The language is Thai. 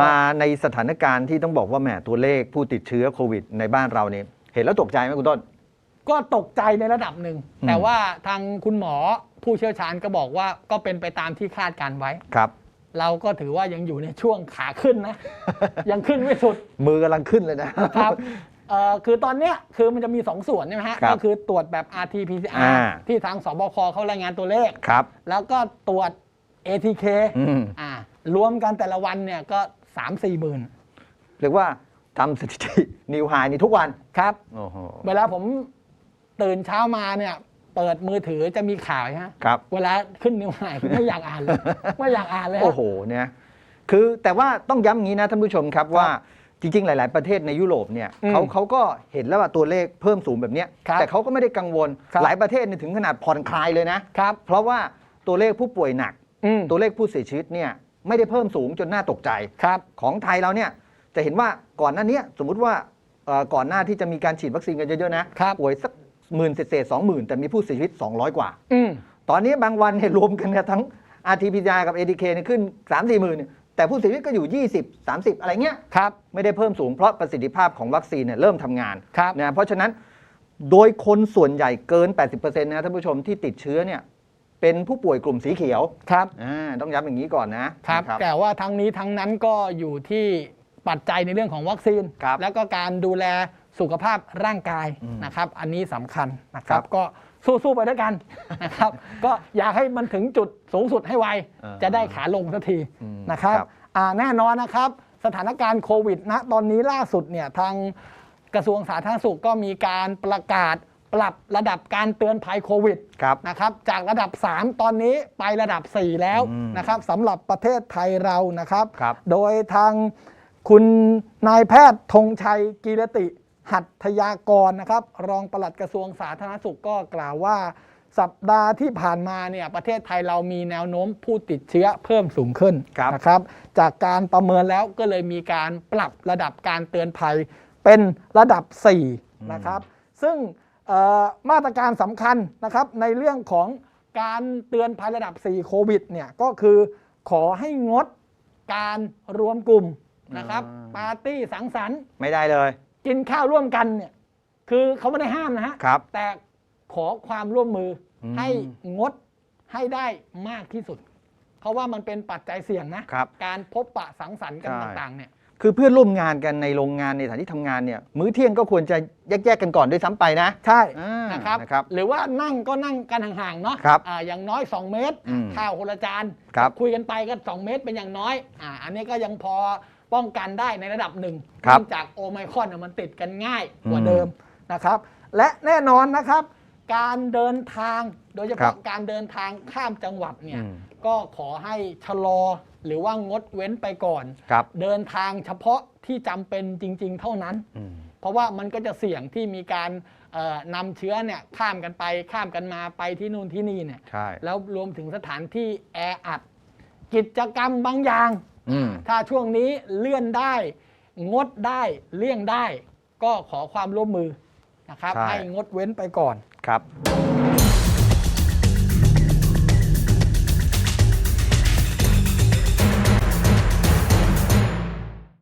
มาในสถานการณ์ที่ต้องบอกว่าแหมตัวเลขผู้ติดเชื้อโควิด ในบ้านเราเนี่ยเห็นแล้วตกใจไหมคุณต้น ก็ตกใจในระดับหนึ่งอืมแต่ว่าทางคุณหมอผู้เชี่ยวชาญก็บอกว่าก็เป็นไปตามที่คาดการไว้ครับ เราก็ถือว่ายังอยู่ในช่วงขาขึ้นนะ ยังขึ้นไม่สุด มือกำลังขึ้นเลยนะครับเอ่อคือตอนเนี้ยคือมันจะมี 2 ส่วนใช่ไหมฮะครับก็คือตรวจแบบ rt อ่ pcr าที่ทางสบคเขารายงานตัวเลขครับ แล้วก็ตรวจ atk อืมอ่า รวมกันแต่ละวันเนี่ยก็3 4หมื่นเรียกว่าทำสถิติ นิวไฮนี่ทุกวันครับ โอ้โห เวลาผมตื่นเช้ามาเนี่ย เปิดมือถือจะมีข่าวฮะครับ เวลาขึ้นนิวไฮไม่อยากอ่านเลยไม่อยากอ่านเลยฮะ โอ้โหเนี่ยคือแต่ว่าต้องย้ำอย่างนี้นะท่านผู้ชมครับว่าจริง ๆ หลาย ๆ ประเทศในยุโรปเนี่ยอืมเขาเขาก็เห็นแล้วว่าตัวเลขเพิ่มสูงแบบเนี้ยครับแต่เขาก็ไม่ได้กังวล ครับ หลายประเทศเนี่ยถึงขนาดผ่อนคลายเลยนะ ครับ เพราะว่าตัวเลขผู้ป่วยหนัก อืม ตัวเลขผู้เสียชีวิตเนี่ย ไม่ได้เพิ่มสูงจนน่าตกใจ ครับของไทยเราเนี่ยจะเห็นว่าก่อนหน้าเนี้ยสมมุติว่าเอ่อก่อนหน้าที่จะมีการฉีดวัคซีนกันเยอะๆนะครับ ป่วยสักหมื่นเศษสองหมื่นแต่มีผู้เสียชีวิต 200 กว่า อืมตอนนี้บางวันเนี่ยรวมกันเนี่ยทั้ง RT-PCR กับ ADK เนี่ยขึ้น 3 4หมื่นแต่ผู้เสียชีวิตก็อยู่ 20 30 อะไรเงี้ย ครับไม่ได้เพิ่มสูงเพราะประสิทธิภาพของวัคซีนเนี่ยเริ่มทำงานครับ นะเพราะฉะนั้นโดยคนส่วนใหญ่เกิน 80%นะท่านผู้ชมที่ติดเชื้อเนี่ย เป็นผู้ป่วยกลุ่มสีเขียวครับอ่าต้องย้ำอย่างนี้ก่อนนะครับ นะ แต่ว่าทั้งนี้ทั้งนั้นก็อยู่ที่ปัจจัยในเรื่องของวัคซีน ครับแล้วก็การดูแลสุขภาพร่างกายอืมนะครับ อันนี้สำคัญนะครัครับ บ ก็สู้ ๆ ไปด้วยกัน นะครับ ก็อยากให้มันถึงจุดสูงสุดให้ไว เออจะได้ขาลงสักทีอืมนะครับครับอ่าแน่นอนนะครับ สถานการณ์โควิดนะตอนนี้ล่าสุดเนี่ยทางกระทรวงสาธารณสุขก็มีการประกาศ ปรับระดับการเตือนภัยโควิดครับนะครับจากระดับ 3 ตอนนี้ไประดับ 4 แล้วอืมนะครับสำหรับประเทศไทยเรานะครับครับโดยทางคุณนายแพทย์ธงชัยกีรติ หัตถยากรนะครับ รองปลัดกระทรวงสาธารณสุขก็กล่าวว่า สัปดาห์ที่ผ่านมาเนี่ยประเทศไทยเรามีแนวโน้มผู้ติดเชื้อเพิ่มสูงขึ้นครับนะครับ จากการประเมินแล้วก็เลยมีการปรับระดับการเตือนภัยเป็นระดับ 4 นะครับ ซึ่งเอ่อ มาตรการสำคัญนะครับในเรื่องของการเตือนภัยระดับ 4 โควิดเนี่ยก็คือขอให้งดการรวมกลุ่มนะครับอ่า ปาร์ตี้สังสรรค์ ไม่ได้เลยกินข้าวร่วมกันเนี่ยคือเขาไม่ได้ห้ามนะฮะ ครับ แต่ขอความร่วมมืออม ให้งดให้ได้มากที่สุด เพราะว่ามันเป็นปัจจัยเสี่ยงนะ ครับ การพบปะสังสรรค์กันใช่ ต่างๆเนี่ย คือเพื่อนร่วมงานกันในโรงงานในสถานที่ทำงานเนี่ยมื้อเที่ยงก็ควรจะแยกๆกันก่อนด้วยซ้ำไปนะใช่ อ่านะครับนะครับ หรือว่านั่งก็นั่งกันห่างๆเนาะครับอ่าอย่างน้อย 2 เมตร อืมข้าวคนละจานครับคุยกันไปก็ 2 เมตรเป็นอย่างน้อยอ่าอันนี้ก็ยังพอป้องกันได้ในระดับหนึ่งครับเนื่องจากโอไมครอนเนยมันติดกันง่ายกว่าอืมเดิมนะครับ และแน่นอนนะครับ การเดินทาง โดยเฉครัพาะบการเดินทางข้ามจังหวัดเนี่ย อืม ก็ขอให้ชะลอหรือว่างดเว้นไปก่อน ครับเดินทางเฉพาะที่จำเป็นจริง ๆ เท่านั้น อืม เพราะว่ามันก็จะเสี่ยงที่มีการเอ่อนำเชื้อเนี่ยข้ามกันไปข้ามกันมาไปที่นู่นที่นี่เนี่ย ใช่แล้วรวมถึงสถานที่แออัด กิจกรรมบางอย่าง อืม ถ้าช่วงนี้เลื่อนได้ งดได้เลี่ยงได้ ก็ขอความร่วมมือ นะครับ ใช่ ให้งดเว้นไปก่อน ครับ